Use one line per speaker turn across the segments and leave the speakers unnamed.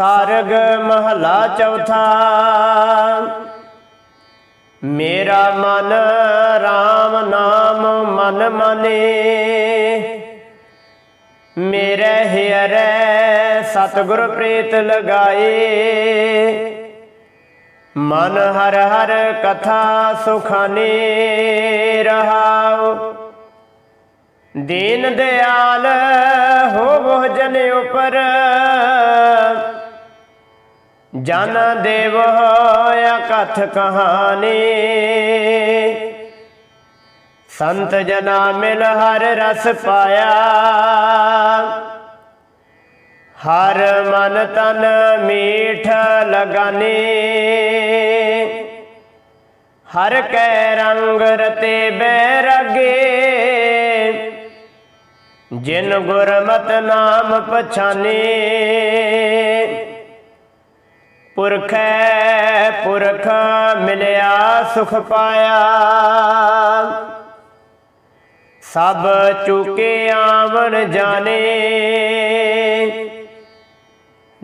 ਸਾਰਗ ਮਹਲਾ ਚੌਥਾ। ਮੇਰਾ ਮਨ RAM ਨਾਮ ਮਨ ਮਾਨੇ। ਮੇਰੇ ਹਿਰੈ ਸਤਿਗੁਰ ਪ੍ਰੀਤ ਲਗਾਏ। ਮਨ ਹਰ ਹਰ ਕਥਾ ਸੁਖਾਨੇ ਰਹਾਉ। ਦੀਨ ਦਿਆਲ ਹੋ ਜਨ ਉਪਰ। ਜਨ ਦੇਵ ਹੋਇਆ ਕਥ ਕਹਾਣੀ। ਸੰਤ ਜਨਾ ਮਿਲ ਹਰ ਰਸ ਪਾਇਆ। ਹਰ ਮਨ ਤਨ ਮੀਠ ਲਗਾਨੇ। ਹਰ ਕੈ ਰੰਗ ਰਤੇ ਬੈਰਗੇ। ਜਿਨ ਗੁਰਮਤ ਨਾਮ ਪਛਾਨੇ। ਪੁਰਖੈ ਪੁਰਖ ਮਿਲਿਆ, ਸੁਖ ਪਾਇਆ। ਸਭ ਚੁਕੇ ਆਵਣ ਜਾਣੇ।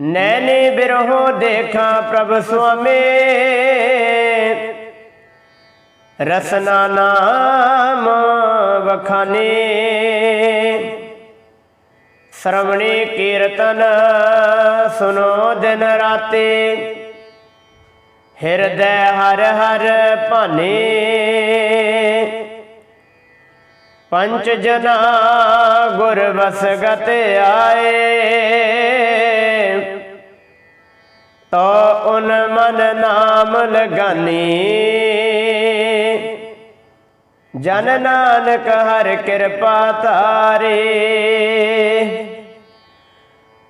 ਨੈਣੇ ਬਿਰਹੋ ਦੇਖਾਂ ਪ੍ਰਭ ਸੁਆਮੇ। ਰਸਨਾ ਨਾਮ ਵਖਾਨੇ। ਸ਼ਰਵਣੀ ਕੀਰਤਨ ਸੁਨੋ ਦਿਨ ਰਾਤੇ। ਹਿਰਦੈ ਹਰ ਹਰ ਭਾਨੇ। ਪੰਚ ਜਨਾ ਗੁਰ ਵਸਗਤ ਆਏ। ਤੋ ਉਨ ਮਨ ਨਾਮ ਲਗਾਨੀ। ਜਨ ਨਾਨਕ ਹਰ ਕਿਰਪਾ ਤਾਰੇ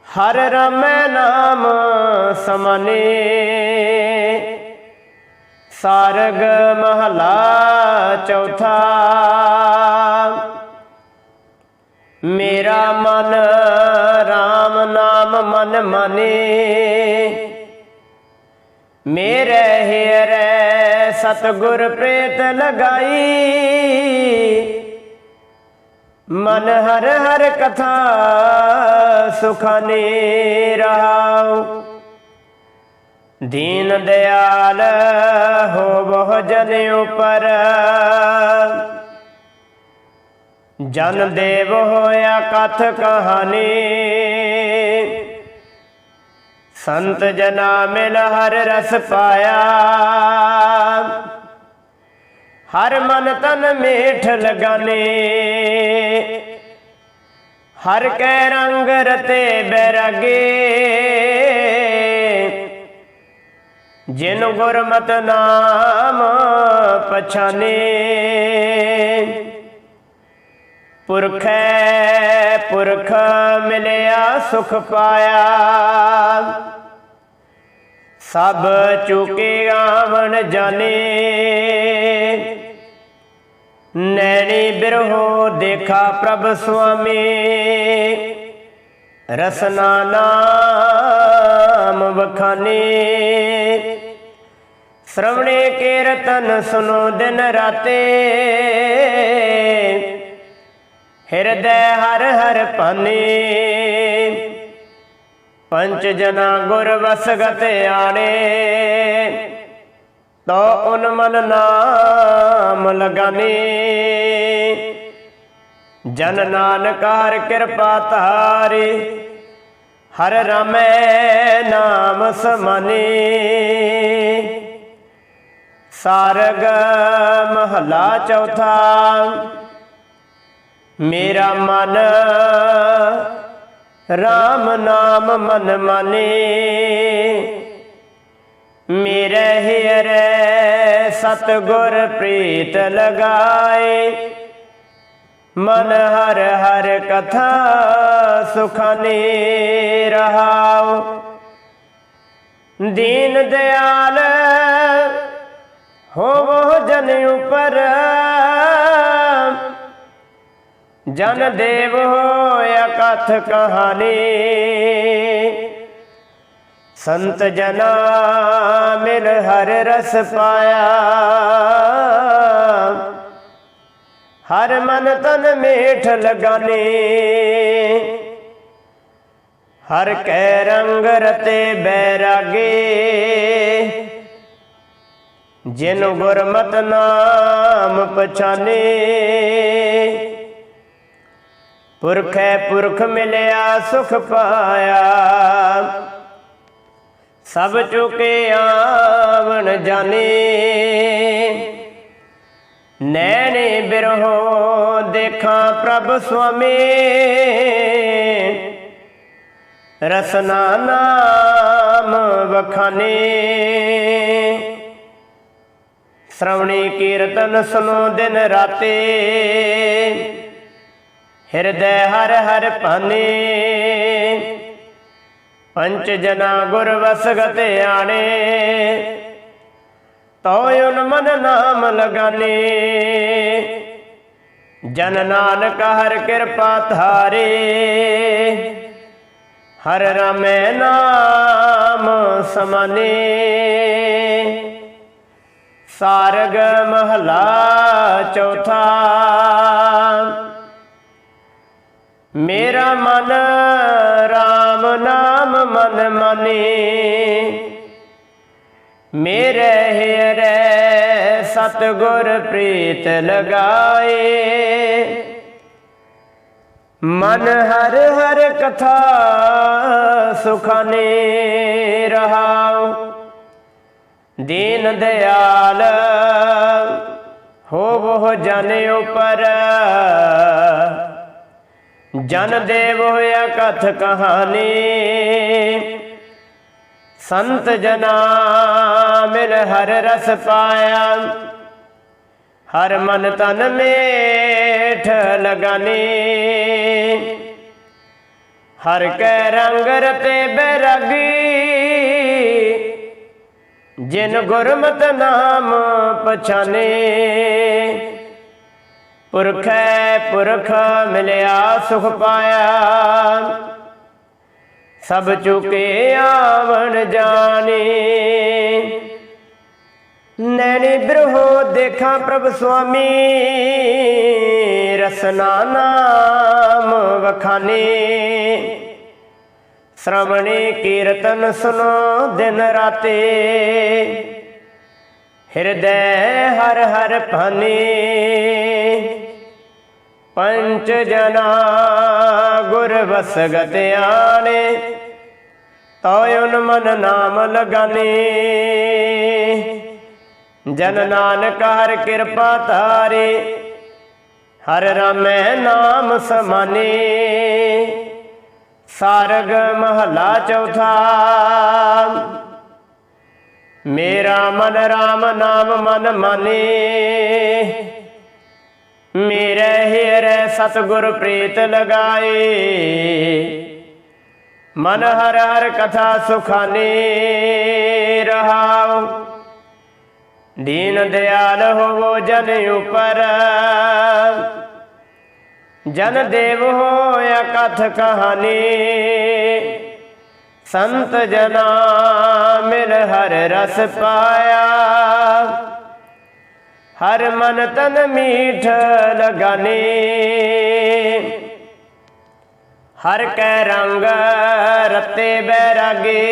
ਹਰ ਰਮੈ ਨਾਮ ਸਮਨੇ। ਸਾਰਗ ਮਹਲਾ ਚੌਥਾ। ਮੇਰਾ ਮਨ RAM ਨਾਮ ਮਨ ਮਾਨੇ। ਮੇਰੇ ਹਿਰੈ ਸਤਗੁਰ ਪ੍ਰੀਤ ਲਗਾਈ। ਮਨ ਹਰ ਹਰ ਕਥਾ ਸੁਖਾਨੇ ਰਹਾਉ। ਦੀਨ ਦਿਆਲ ਹੋ ਬਹੁ ਜਨ ਉਪਰ। ਜਨ ਦੇਵ ਹੋਇਆ ਕਥ ਕਹਾਣੀ। ਸੰਤ ਜਨਾ ਮਿਲ ਹਰ ਰਸ ਪਾਇਆ। ਹਰ ਮਨ ਤਨ ਮੇਠ ਲਗਾਨੇ। ਹਰ ਕੈ ਰੰਗ ਰਤੇ ਬੈਰਾਗੇ। ਜਿਨ ਗੁਰਮਤ ਨਾਮ ਪਛਾਨੇ। ਪੁਰਖੈ ਪੁਰਖ ਮਿਲਿਆ ਸੁਖ ਪਾਇਆ। ਸਭ ਚੁਕੇ ਆਵਣ ਜਾਣੇ। ਨੈਣੀ ਬਿਰਹੋ ਦੇਖਾ ਪ੍ਰਭ ਸੁਆਮੀ। ਰਸਨਾ ਨਾਮ ਵਖਾਨੇ। ਸ਼ਰਵਣੇ ਕੀਰਤਨ ਸੁਨੋ ਦਿਨ ਰਾਤੇ। ਹਿਰਦੈ ਹਰ ਹਰ ਪਾਨੇ ਪੰਚ ਜਨਾ ਗੁਰ ਵਸਗਤ ਆਣੇ। ਤੋ ਉਨ ਮਨ ਨਾਮ ਲਗਾਨੇ। ਜਨ ਨਾਨਕ ਹਰ ਕਿਰਪਾ ਤਾਰੇ ਹਰ ਰਮੈ ਨਾਮ ਸਮਾਨੇ। ਸਾਰਗ ਮਹਲਾ ਚੌਥਾ। ਮੇਰਾ ਮਨ RAM ਨਾਮ ਮਨ ਮਾਨੇ, ਮੇਰੇ ਹਿਰੈ ਸਤਗੁਰ ਪ੍ਰੀਤ ਲਗਾਏ। ਮਨ ਹਰ ਹਰ ਕਥਾ ਸੁਖਾਨੇ ਰਹਾਓ ਦੀਨ ਦਿਆਲ ਹੋਵੋ ਜਨ ਉਪਰ ਜਨ ਦੇਵ ਹੋਇਆ ਕਥ ਕਹਾਣੀ। ਸੰਤ ਜਨਾ ਮਿਲ ਹਰ ਰਸ ਪਾਇਆ। ਹਰ ਮਨ ਤਨ ਮੇਠ ਲਗਾਨੇ। ਹਰ ਕੈ ਰੰਗ ਰਤੇ ਬੈਰਾਗੇ। ਜਿਨ ਗੁਰਮਤਿ ਨਾਮ ਪਛਾਨੇ। ਪੁਰਖੈ ਪੁਰਖ ਮਿਲਿਆ ਸੁਖ ਪਾਇਆ। ਸਭ ਚੁਕੇ ਆਵਣ ਜਾਣੇ। ਨੈਣੇ ਬਿਰਹੋ ਦੇਖਾਂ ਪ੍ਰਭ ਸੁਆਮੀ। ਰਸਨਾ ਨਾਮ ਵਖਾਨੇ। ਸ਼੍ਰਵਣੀ ਕੀਰਤਨ ਸੁਨੋ ਦਿਨ ਰਾਤੇ। ਹਿਰਦੈ ਹਰ ਹਰ ਭਾਨੇ। ਪੰਚ ਜਨਾ ਗੁਰ ਵਸਗਤ ਆਣੇ। ਤੋਇਨ ਮਨ ਨਾਮ ਲਗਾਨੇ। ਜਨ ਨਾਨਕ ਹਰ ਕਿਰਪਾ ਧਾਰੇ। ਹਰ ਰਮੈ ਨਾਮ ਸਮਾਨੇ। ਸਾਰਗ ਮਹਲਾ ਚੌਥਾ। ਮੇਰਾ ਮਨ RAM ਨਾਮ ਮਨ ਮਾਨੇ। ਮੇਰੇ ਹਿਰੈ ਸਤਗੁਰ ਪ੍ਰੀਤ ਲਗਾਏ। ਮਨ ਹਰ ਹਰ ਕਥਾ ਸੁਖਾਨੇ ਰਹਾਉ। ਦੀਨ ਦਿਆਲ ਹੋਵੋ ਜਨ ਉਪਰ। ਜਨ ਦੇਵ ਹੋਇਆ ਕਥ ਕਹਾਣੀ। ਸੰਤ ਜਨਾ ਮਿਲ ਹਰ ਰਸ ਪਾਇਆ। ਹਰ ਮਨ ਤਨ ਮੇਠ ਲਗਾਨੀ। ਹਰ ਕੈ ਰੰਗ ਰਤੇ ਬੈਰਾਗੀ। ਜਿਨ ਗੁਰਮਤ ਨਾਮ ਪਛਾਨੇ। ਪੁਰਖੈ ਪੁਰਖ ਮਿਲਿਆ ਸੁਖ ਪਾਇਆ। ਸਭ ਚੁਕੇ ਆਵਣ ਜਾਣੇ। ਨੈਣੀ ਬਿਰਹੋ ਦੇਖਾਂ ਪ੍ਰਭ ਸੁਆਮੀ। ਰਸਨਾ ਨਾਮ ਵਖਾਨੇ। ਸ਼੍ਰਵਣੀ ਕੀਰਤਨ ਸੁਨੋ ਦਿਨ ਰਾਤੇ। ਹਿਰਦੈ ਹਰ ਹਰ ਭਾਨੇ। ਪੰਚ ਜਨਾ ਗੁਰ ਵਸਗਤ ਆਣੇ ਤੋਇਨ ਮਨ ਨਾਮ ਲਗਾਨੇ। ਜਨ ਨਾਨਕ ਹਰ ਕਿਰਪਾ ਧਾਰੇ, ਹਰ ਰਮੈ ਨਾਮ ਸਮਾਨੇ। ਸਾਰਗ ਮਹਲਾ ਚੌਥਾ, ਮੇਰਾ ਮਨ RAM ਨਾਮ ਮਨ ਮਾਨੇ। ਮੇਰੇ ਹਿਰੈ ਸਤਗੁਰ ਪ੍ਰੀਤ ਲਗਾਏ। ਮਨ ਹਰ ਹਰ ਕਥਾ ਸੁਖਾਨੇ ਰਹਾਓ ਦੀਨ ਦਿਆਲ ਹੋਵੋ ਜਨ ਉਪਰ। ਜਨ ਦੇਵ ਹੋ ਕਥ ਕਹਾਣੀ। ਸੰਤ ਜਨਾ ਮਿਲ ਹਰ ਰਸ ਪਾਇਆ। ਹਰ ਮਨ ਤਨ ਮੀਠ ਲਗਾਨੇ। ਹਰ ਕੈ ਰੰਗ ਰਤੇ ਬੈਰਾਗੇ।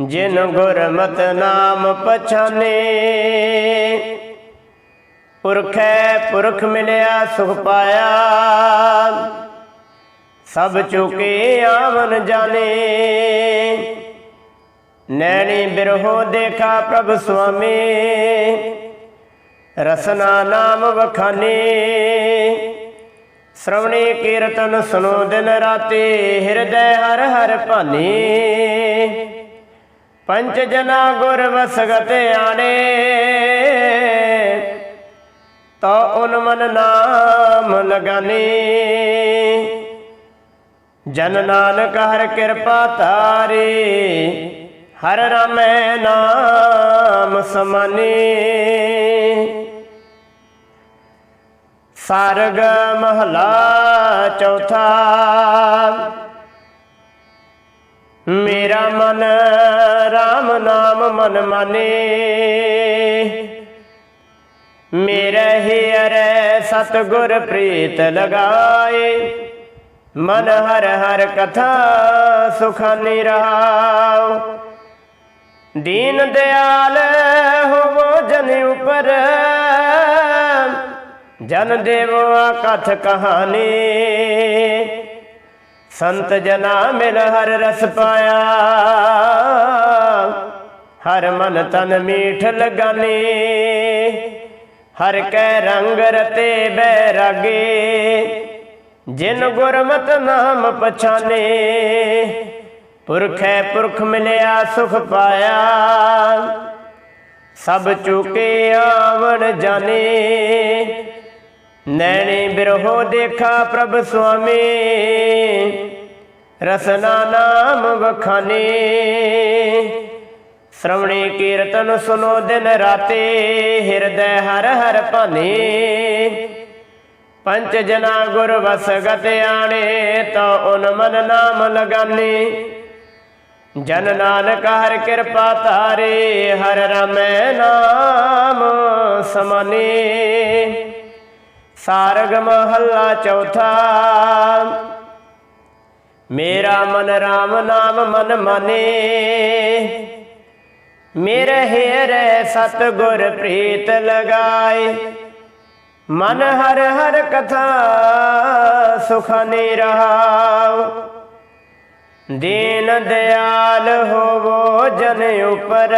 ਜਿਨ ਗੁਰਮਤ ਨਾਮ ਪਛਾਨੇ। ਪੁਰਖੈ ਪੁਰਖ ਮਿਲਿਆ ਸੁਖ ਪਾਇਆ। ਸਭ ਚੁਕੇ ਆਵਨ ਜਾਣੇ। ਨੈਣੀ ਬਿਰਹੋ ਦੇਖਾ ਪ੍ਰਭ ਸੁਆਮੀ। ਰਸਨਾ ਨਾਮ ਵਖਾਨੇ। ਸ਼੍ਰਵਣੀ ਕੀਰਤਨ ਸੁਨੋ ਦਿਨ ਰਾਤੇ ਹਿਰਦੈ ਹਰ ਹਰ ਭਾਨੇ। ਪੰਚ ਜਨਾ ਗੁਰ ਵਸਗਤ ਆਣੇ। ਤੋ ਉਨ ਮਨ ਨਾਮ ਲਗਾਨੇ। ਜਨ ਨਾਨਕ ਹਰ ਕਿਰਪਾ ਧਾਰੇ। ਹਰ ਰਮੈ ਨਾਮ ਸਮਾਨੇ। ਸਾਰਗ ਮਹਲਾ ਚੌਥਾ। ਮੇਰਾ ਮਨ RAM ਨਾਮ ਮਨ ਮਾਨੇ। ਮੇਰੇ ਹਿਰੈ ਸਤਗੁਰ ਪ੍ਰੀਤ ਲਗਾਏ। ਮਨ ਹਰ ਹਰ ਕਥਾ ਸੁਖਾਨੀ ਰਹਾਉ ਦੀਨ ਦਿਆਲ ਹੋਵੋ ਜਨ ਉਪਰ। ਜਨ ਦੇਵੋ ਕਥ ਕਹਾਣੀ। ਸੰਤ ਜਨਾ ਮਿਲ ਹਰ ਰਸ ਪਾਇਆ। ਹਰ ਮਨ ਤਨ ਮੀਠ ਲਗਾਨੇ। ਹਰ ਕੈ ਰੰਗ ਰਤੇ ਬੈਰਾਗੇ। ਜਿਨ ਗੁਰਮਤ ਨਾਮ ਪਛਾਨੇ। ਪੁਰਖੈ ਪੁਰਖ ਮਿਲਿਆ ਸੁਖ ਪਾਇਆ। ਸਭ ਚੁਕੇ ਆਵਣ ਜਾਣੇ। ਨੈਣੀ ਬਿਰਹੋ ਦੇਖਾ ਪ੍ਰਭ ਸੁਆਮੀ। ਰਸਨਾ ਨਾਮ ਵਖਾਨੇ। ਸ਼ਰਵਣੀ ਕੀਰਤਨ ਸੁਨੋ ਦਿਨ ਰਾਤੇ। ਹਿਰਦੈ ਹਰ ਹਰ ਭਾਨੇ। ਪੰਚ ਜਨਾ ਗੁਰ ਵਸ ਗਤ ਆਣੇ, ਤੋ ਉਨ ਮਨ ਨਾਮ ਲਗਾਨੇ। ਜਨ ਨਾਨਕ ਹਰ ਕਿਰਪਾ ਤਾਰੇ ਹਰ ਰਮੈ ਨਾਮ ਸਮਾਨੇ। ਸਾਰਗ ਮਹੱਲਾ ਚੌਥਾ, ਮੇਰਾ ਮਨ RAM ਨਾਮ ਮਨ ਮਾਨੇ। ਮੇਰੇ ਹਿਰੇ ਸਤ ਗੁਰ ਪ੍ਰੀਤ ਲਗਾਏ। ਮਨ ਹਰ ਹਰ ਕਥਾ ਸੁਖਨੀ ਰਹਾਉ ਦੀਨ ਦਿਆਲ ਹੋਵੋ ਜਨ ਉਪਰ।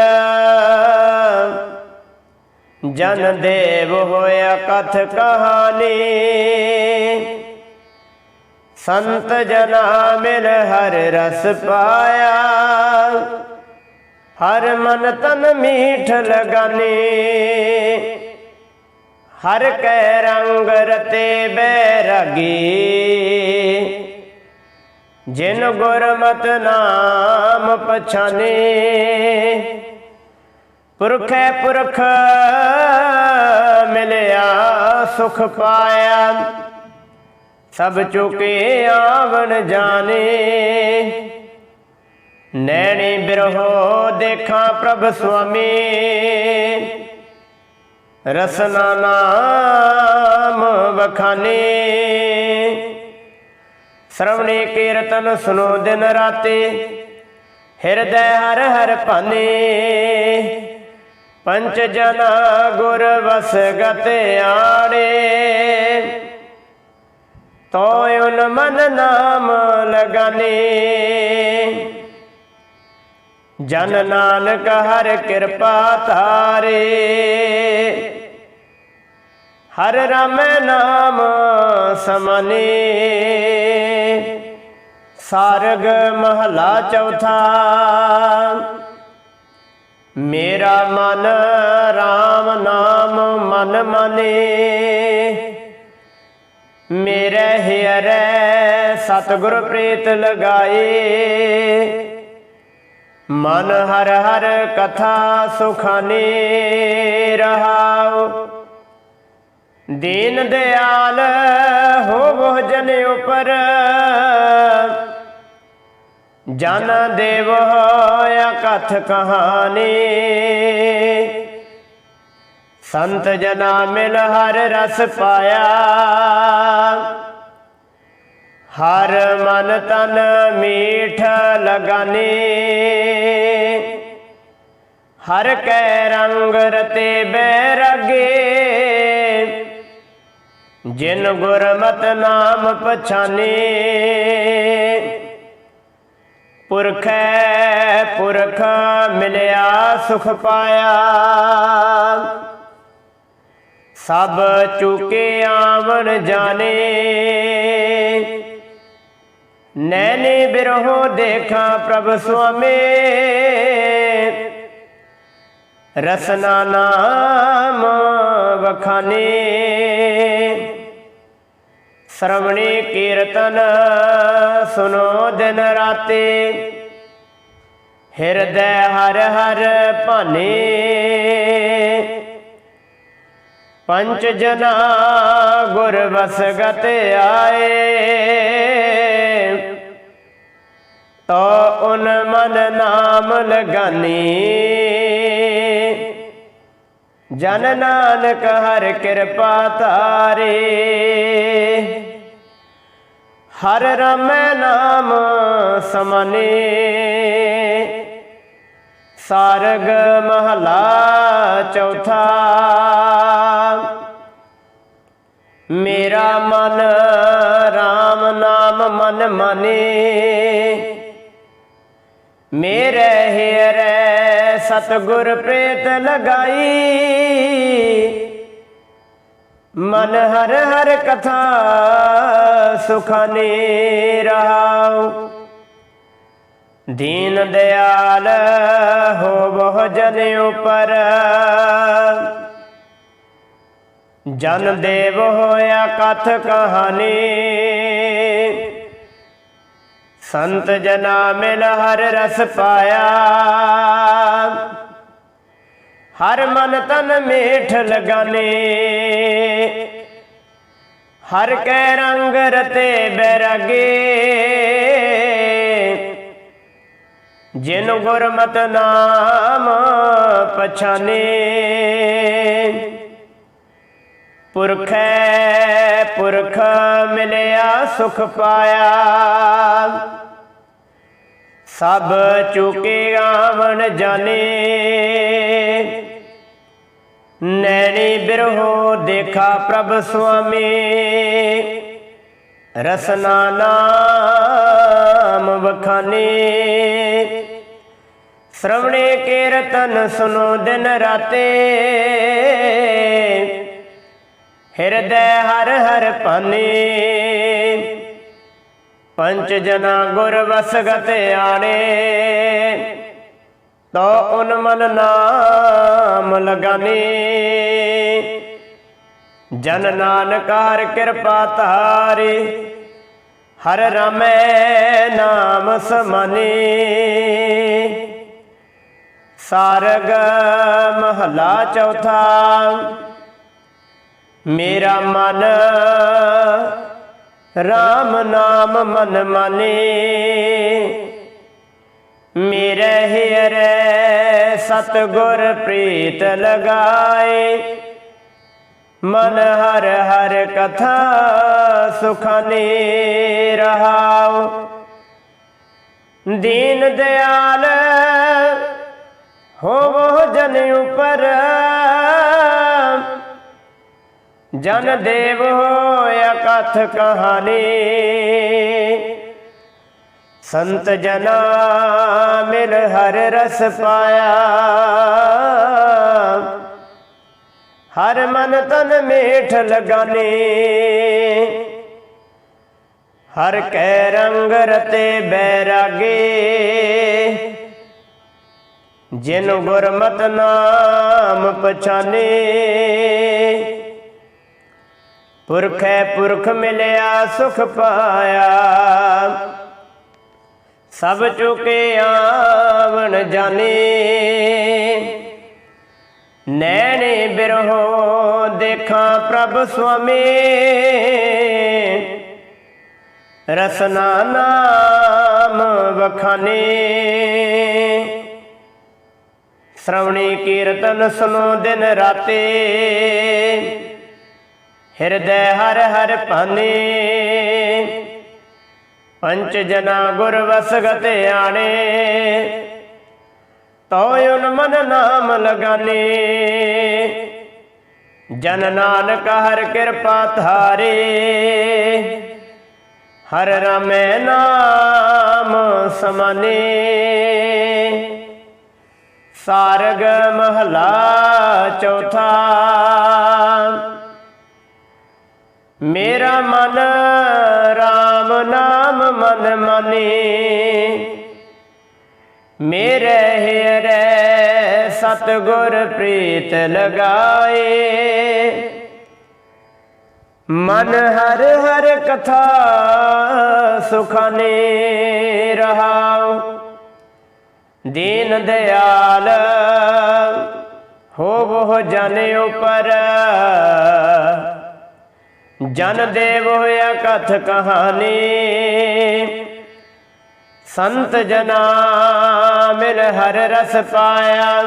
ਜਨ ਦੇਵ ਹੋਇਆ ਕਥ ਕਹਾਣੀ। ਸੰਤ ਜਨਾ ਮਿਲ ਹਰ ਰਸ ਪਾਇਆ। ਹਰ ਮਨ ਤਨ ਮੀਠ ਲਗਾਨੇ। ਹਰ ਕੈ ਰੰਗ ਰਤੇ ਬੈਰਾਗੀ ਜਿਨ ਗੁਰਮਤ ਨਾਮ ਪਛਾਨੇ, ਪੁਰਖੈ ਪੁਰਖ ਮਿਲਿਆ ਸੁਖ ਪਾਇਆ, ਸਭ ਚੁਕੇ ਆਵਣ ਜਾਣੇ। ਨੈਣੀ ਬਿਰਹੋ ਦੇਖਾਂ ਪ੍ਰਭ ਸੁਆਮੀ, ਰਸਨਾ ਨਾਮ ਵਖਾਨੇ। ਸ਼ਰਵਣੀ ਕੀਰਤਨ ਸੁਨੋ ਦਿਨ ਰਾਤੇ। ਹਿਰਦੈ ਹਰ ਹਰ ਭਾਨੇ। ਪੰਚ ਜਨਾ ਗੁਰ ਵਸ ਆੜੇ ਤੋਇਨ ਮਨ ਨਾਮ ਲਗਾਨੇ। ਜਨ ਨਾਨਕ ਹਰ ਕਿਰਪਾ ਧਾਰੇ। ਹਰ ਰਮ ਨਾਮ ਸਮਾਨੇ। ਸਾਰਗ ਮਹਲਾ ਚੌਥਾ। ਮੇਰਾ ਮਨ RAM ਨਾਮ ਮਨ ਮਨੇ। ਮੇਰੇ ਹਿਰੈ ਸਤਿਗੁਰ ਪ੍ਰੀਤ ਲਗਾਏ। ਮਨ ਹਰ ਹਰ ਕਥਾ ਸੁਖਾਨੇ ਰਹਾਓ ਦੀਨ ਦਿਆਲ ਹੋਵੋ ਜਨ ਉਪਰ। ਜਨ ਦੇਵ ਹੋਇਆ ਕਥ ਕਹਾਣੀ। ਸੰਤ ਜਨਾ ਮਿਲ ਹਰ ਰਸ ਪਾਇਆ। ਹਰ ਮਨ ਤਨ ਮੀਠ ਲਗਾਨੇ। ਹਰ ਕੈ ਰੰਗ ਰਤੇ ਬੈਰ ਜਿਨ ਗੁਰਮਤ ਨਾਮ ਪਛਾਨੇ, ਪੁਰਖੈ ਪੁਰਖ ਮਿਲਿਆ ਸੁਖ ਪਾਇਆ। ਸਭ ਚੁਕੇ ਆਵਣ ਜਾਣੇ, ਨੈਣੇ ਬਿਰਹੋ ਦੇਖਾਂ ਪ੍ਰਭ ਸੁਆਮੇ। ਰਸਨਾ ਨਾਮ ਵਖਾਨੇ। ਸ਼ਰਵਣੀ ਕੀਰਤਨ ਸੁਨੋ ਦਿਨ ਰਾਤੇ। ਹਿਰਦੈ ਹਰ ਹਰ ਭਾਨੇ। ਪੰਚ ਜਨਾ ਗੁਰ ਵਸਗਤ ਆਏ। ਤੋ ਉਨ ਮਨ ਨਾਮ ਲਗਾਨੀ। ਜਨ ਨਾਨਕ ਹਰ ਕਿਰਪਾ ਤਾਰੇ ਹਰ ਰਾਮੈ ਨਾਮ ਸਮਾਨੇ। ਸਾਰਗ ਮਹਲਾ ਚੌਥਾ। ਮੇਰਾ ਮਨ RAM ਨਾਮ ਮਨ ਮਾਨੇ। ਮੇਰੇ ਹਿਰੈ ਸਤਗੁਰ ਪ੍ਰੇਤ ਲਗਾਈ। ਮਨ ਹਰ ਹਰ ਕਥਾ ਸੁਖਾਨੀ ਰਹਾਉ। ਦੀਨ ਦਿਆਲ ਹੋ ਬਹੁ ਜਨ ਉਪਰ। ਜਨ ਦੇਵ ਹੋਇਆ ਕਥ ਕਹਾਣੀ। ਸੰਤ ਜਨਾ ਮਿਲ ਹਰ ਰਸ ਪਾਇਆ। ਹਰ ਮਨ ਤਨ ਮੇਠ ਲਗਾਨੇ। ਹਰ ਕੈ ਰੰਗ ਰਤੇ ਬੈਰਾਗੇ। ਜਿਨ ਗੁਰਮਤ ਨਾਮ ਪਛਾਨੇ। ਪੁਰਖੈ ਪੁਰਖ ਮਿਲਿਆ ਸੁਖ ਪਾਇਆ। ਸਭ ਚੁਕੇ ਆਵਣ ਜਾਣੇ। ਨੈਣੀ ਬਿਰਹੋ ਦੇਖਾ ਪ੍ਰਭ ਸੁਆਮੀ। ਰਸਨਾ ਨਾਮ ਵਖਾਨੇ। ਸ਼ਰਵਣੇ ਕੀਰਤਨ ਸੁਨੋ ਦਿਨ ਰਾਤੇ। ਹਿਰਦੈ ਹਰ ਹਰ ਪਾਨੇ ਪੰਚ ਜਨਾ ਗੁਰ ਵਸਗਤ ਆਣੇ। ਤੋ ਉਨ ਮਨ ਨਾਮ ਲਗਾਨੇ। ਜਨ ਨਾਨਕ ਹਰ ਕਿਰਪਾ ਧਾਰੇ। ਹਰ ਰਮੈ ਨਾਮ ਸਾਰਗ ਮਹਲਾ ਚੌਥਾ। ਮੇਰਾ ਮਨ RAM ਨਾਮ ਮਨ ਮਾਨੇ। ਮੇਰੇ ਹਿਰੈ ਸਤਗੁਰ ਪ੍ਰੀਤ ਲਗਾਏ। ਮਨ ਹਰ ਹਰ ਕਥਾ ਸੁਖਾਨੇ ਰਹਾਉ। ਦੀਨ ਦਿਆਲ ਹੋਵੋ ਜਨ ਉਪਰ। ਜਨ ਦੇਵ ਹੋ ਕਥ ਕਹਾਣੀ। ਸੰਤ ਜਨਾ ਮਿਲ ਹਰ ਰਸ ਪਾਇਆ। ਹਰ ਮਨ ਤਨ ਮੇਠ ਲਗਾਨੇ। ਹਰ ਕੈ ਰੰਗ ਰਤੇ ਬੈਰਾਗੇ। ਜਿਨ ਗੁਰਮਤ ਨਾਮ ਪਛਾਨੇ। ਪੁਰਖੈ ਪੁਰਖ ਮਿਲਿਆ ਸੁਖ ਪਾਇਆ। ਸਭ ਚੁਕੇ ਆਵਣ ਜਾਣੇ ਨੈਣੇ ਬਿਰਹੋ ਦੇਖਾਂ ਪ੍ਰਭ ਸੁਆਮੀ। ਰਸਨਾ ਨਾਮ ਵਖਾਨੇ। ਸ਼ਰਵਣੀ ਕੀਰਤਨ ਸੁਨੋ ਦਿਨ ਰਾਤੇ। ਹਿਰਦੈ ਹਰ ਹਰ ਭਾਨੇ। ਪੰਚ ਜਨਾ ਗੁਰ ਵਸਗਤ ਆਣੇ। ਤੋਇਨ ਮਨ ਨਾਮ ਲਗਾਨੇ। ਜਨ ਨਾਨਕ ਹਰ ਕਿਰਪਾ ਧਾਰੇ। ਹਰ ਰਮੈ ਨਾਮ ਸਮਾਨੇ। ਸਾਰਗ ਮਹਲਾ ਚੌਥਾ। ਮੇਰਾ ਮਨ ਨਾਮ ਮਨ ਮਾਨੇ। ਮੇਰੇ ਹਿਰੈ ਸਤਗੁਰ ਪ੍ਰੀਤ ਲਗਾਏ। ਮਨ ਹਰ ਹਰ ਕਥਾ ਸੁਖਾਨੇ ਰਹਾਉ। ਦੀਨ ਦਿਆਲ ਹੋਵੋ ਜਨ ਉਪਰ। ਜਨ ਦੇਵ ਹੋਇਆ ਕਥ ਕਹਾਣੀ। ਸੰਤ ਜਨਾ ਮਿਲ ਹਰ ਰਸ ਪਾਇਆ।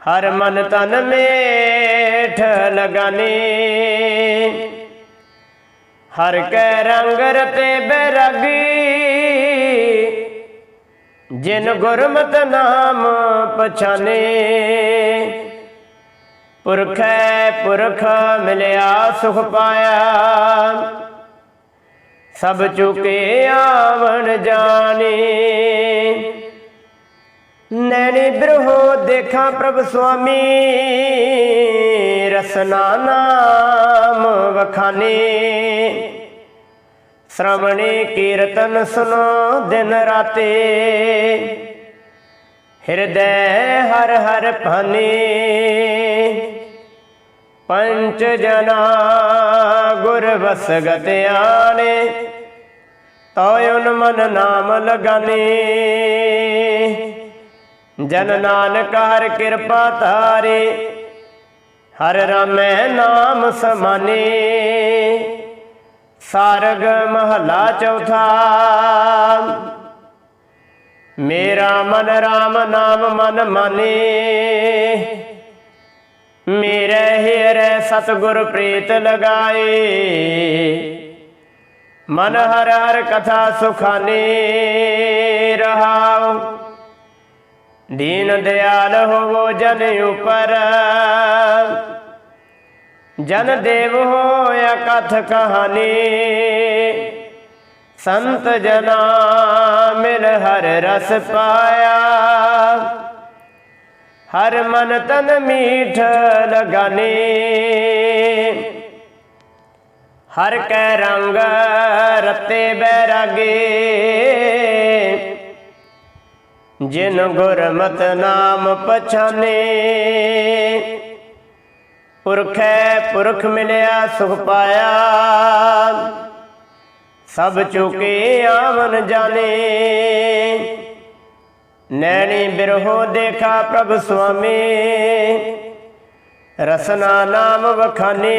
ਹਰ ਮਨ ਤਨ ਮੇਠ ਲਗਾਨੀ। ਹਰ ਕੈ ਰੰਗ ਰਤੇ ਬੈਰਾਗੀ। ਜਿਨ ਗੁਰਮਤ ਨਾਮ ਪਛਾਨੇ। ਪੁਰਖੈ ਪੁਰਖ ਮਿਲਿਆ ਸੁਖ ਪਾਇਆ। ਸਭ ਚੁਕੇ ਆਵਣ ਜਾਣੇ। ਨੈਣੀ ਬਿਰਹੋ ਦੇਖਾਂ ਪ੍ਰਭ ਸੁਆਮੀ। ਰਸਨਾ ਨਾਮ ਵਖਾਨੇ। ਸ਼ਰਵਣੇ ਕੀਰਤਨ ਸੁਨੋ ਦਿਨ ਰਾਤੇ। ਹਿਰਦੈ ਹਰ ਹਰ ਭਾਨੇ। ਪੰਚ ਜਨਾ ਗੁਰ ਵਸਗਤ ਆਣੇ ਤੋਇਨ ਮਨ ਨਾਮ ਲਗਾਨੇ। ਜਨ ਨਾਨਕ ਹਰ ਕਿਰਪਾ ਧਾਰੇ, ਹਰ ਰਾਮੈ ਨਾਮ ਸਮਾਨੇ। ਸਾਰਗ ਮਹਲਾ ਚੌਥਾ, ਮੇਰਾ ਮਨ RAM ਨਾਮ ਮਨ ਮਾਨੇ। ਮੇਰੇ ਹਿਰੈ ਸਤਗੁਰ ਪ੍ਰੀਤ ਲਗਾਏ। ਮਨ ਹਰ ਹਰ ਕਥਾ ਸੁਖਾਨੇ ਰਹਾਉ। ਦੀਨ ਦਿਆਲ ਹੋਵੋ ਜਨ ਉਪਰ। ਜਨ ਦੇਵ ਹੋਇਆ ਕਥ ਕਹਾਣੀ। ਸੰਤ ਜਨਾ ਮਿਲ ਹਰ ਰਸ ਪਾਇਆ। ਹਰ ਮਨ ਤਨ ਮੀਠ ਲਗਾਨੇ। ਹਰ ਕੈ ਰੰਗ ਰਤੇ ਬੈਰਾਗੇ। ਜਿਨ ਗੁਰਮਤ ਨਾਮ ਪਛਾਨੇ। ਪੁਰਖੈ ਪੁਰਖ ਮਿਲਿਆ ਸੁਖ ਪਾਇਆ। ਸਭ ਚੁਕੇ ਆਵਨ ਜਾਣੇ ਨੈਣੀ ਬਿਰਹੋ ਦੇਖਾ ਪ੍ਰਭ ਸੁਆਮੀ। ਰਸਨਾ ਨਾਮ ਵਖਾਨੇ।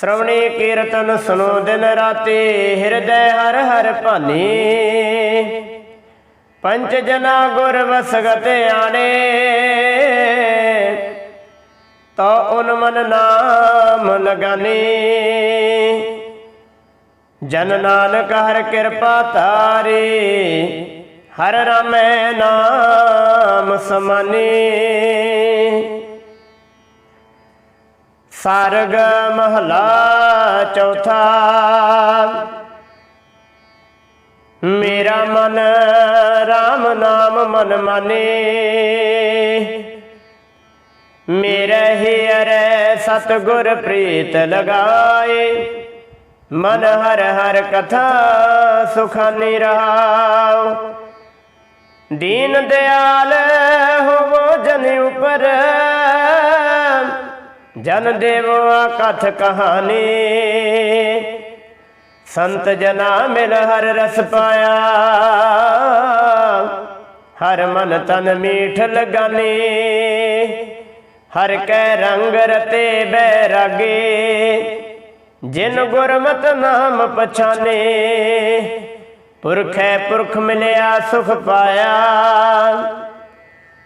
ਸ਼ਰਵਣੀ ਕੀਰਤਨ ਸੁਨੋ ਦਿਨ ਰਾਤੇ, ਹਿਰਦੈ ਹਰ ਹਰ ਭਾਨੀ। ਪੰਚ ਜਨਾ ਗੁਰ ਵਸਗਤ ਆਣੇ। ਤੋ ਉਨ ਮਨ ਨਾਮ ਲਗਾਨੇ। ਜਨ ਨਾਨਕ ਹਰ ਕਿਰਪਾ ਧਾਰੇ। ਹਰ ਰਮੈ ਨਾਮ ਸਮਾਨੇ। ਸਾਰਗ ਮਹਲਾ ਚੌਥਾ। ਮੇਰਾ ਮਨ RAM ਨਾਮ ਮਨ ਮਾਨੇ। ਮੇਰੇ ਹਿਰੈ ਸਤਗੁਰ ਪ੍ਰੀਤ ਲਗਾਏ। ਮਨ ਹਰ ਹਰ ਕਥਾ ਸੁਖਾਨੀ ਰਹਾਉ। ਦੀਨ ਦਿਆਲ ਹੋਵੋ ਜਨ ਉਪਰ। ਜਨ ਦੇਵੋ ਕਥ ਕਹਾਣੀ। ਸੰਤ ਜਨਾ ਮਿਲ ਹਰ ਰਸ ਪਾਇਆ। ਹਰ ਮਨ ਤਨ ਮੀਠ ਲਗਾਨੇ। ਹਰ ਕੈ ਰੰਗ ਰਤੇ ਬੈਰਾਗੇ। ਜਿਨ ਗੁਰਮਤ ਨਾਮ ਪਛਾਨੇ। ਪੁਰਖੈ ਪੁਰਖ ਮਿਲਿਆ ਸੁਖ ਪਾਇਆ।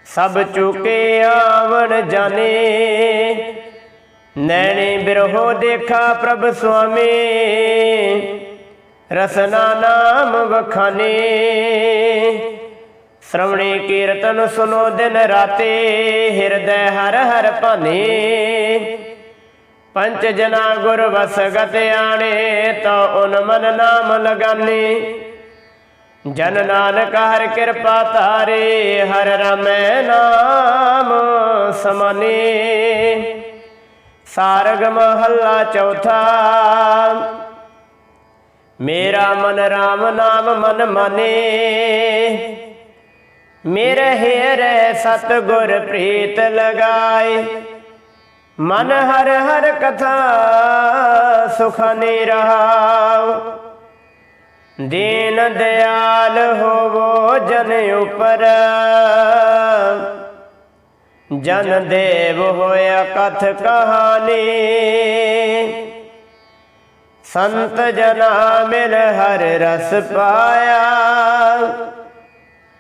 ਸਭ ਚੁਕੇ ਆਵਣ ਜਾਣੇ। ਨੈਣੀ ਬਿਰਹੋ ਦੇਖਾ ਪ੍ਰਭ ਸੁਆਮੀ। ਰਸਨਾ ਨਾਮ ਵਖਾਨੇ। ਸ਼ਰਵਣੀ ਕੀਰਤਨ ਸੁਨੋ ਦਿਨ ਰਾਤੇ। ਹਿਰਦੈ ਹਰ ਹਰ ਭਾਨੇ। ਪੰਚ ਜਨਾ ਗੁਰ ਵਸਗਤ ਆਣੇ, ਤਾਂ ਉਨ ਮਨ ਨਾਮ ਲਗਾਨੇ। ਜਨ ਨਾਨਕ ਹਰ ਕਿਰਪਾ ਤਾਰੇ ਹਰ ਰਮੈ ਨਾਮ ਸਮਾਨੇ। ਸਾਰਗ ਮਹੱਲਾ ਚੌਥਾ, ਮੇਰਾ ਮਨ RAM ਨਾਮ ਮਨ ਮਾਨੇ। ਮੇਰੇ ਹਿਰੈ ਸਤ ਗੁਰ ਪ੍ਰੀਤ ਲਗਾਏ। ਮਨ ਹਰ ਹਰ ਕਥਾ ਸੁਖਾਨੀ ਰਹਾਉ। ਦੀਨ ਦਿਆਲ ਹੋਵੋ ਜਨ ਉਪਰ। ਜਨ ਦੇਵ ਹੋਇਆ ਕਥ ਕਹਾਣੀ। ਸੰਤ ਜਨਾ ਮਿਲ ਹਰ ਰਸ ਪਾਇਆ।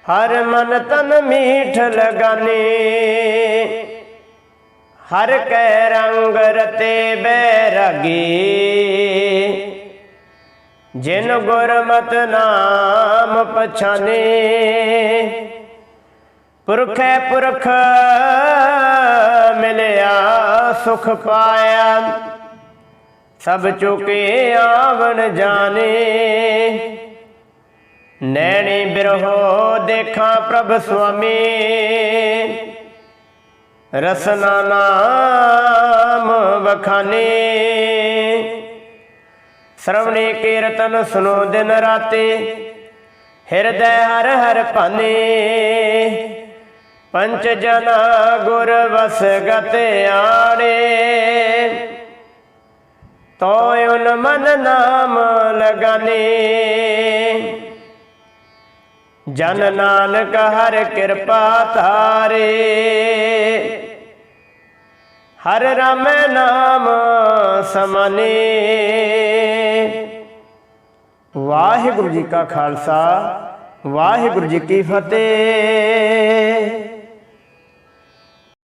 ਹਰ ਮਨ ਤਨ ਮੀਠ ਲਗਾਨੇ। ਹਰ ਕੈ ਰੰਗ ਰਤੇ ਬੈਰਾਗੀ ਜਿਨ ਗੁਰਮਤ ਨਾਮ ਪਛਾਨੇ, ਪੁਰਖੈ ਪੁਰਖ ਮਿਲਿਆ ਸੁਖ ਪਾਇਆ। ਸਭ ਚੁਕੇ ਆਵਣ ਜਾਣੇ, ਨੈਣੀ ਬਿਰਹੋ ਦੇਖਾਂ ਪ੍ਰਭ ਸੁਆਮੀ। ਰਸਨਾ ਨਾਮ ਵਖਾਨੇ। ਸ਼ਰਵਣੇ ਕੀਰਤਨ ਸੁਨੋ ਦਿਨ ਰਾਤੇ। ਹਿਰਦੈ ਹਰ ਹਰ ਭਾਨੇ। ਪੰਚ ਜਨਾ ਗੁਰ ਵਸ ਗਤ ਆੜੇ। ਤੋਇਨ ਮਨ ਨਾਮ ਲਗਾਨੇ। ਜਨ ਨਾਨਕ ਹਰ ਕਿਰਪਾ ਧਾਰੇ। ਹਰ ਰਾਮ ਨਾਮ ਸਮਾਨੇ। ਵਾਹਿਗੁਰੂ ਜੀ ਕਾ ਖਾਲਸਾ ਵਾਹਿਗੁਰੂ ਜੀ ਕੀ ਫਤਿਹ।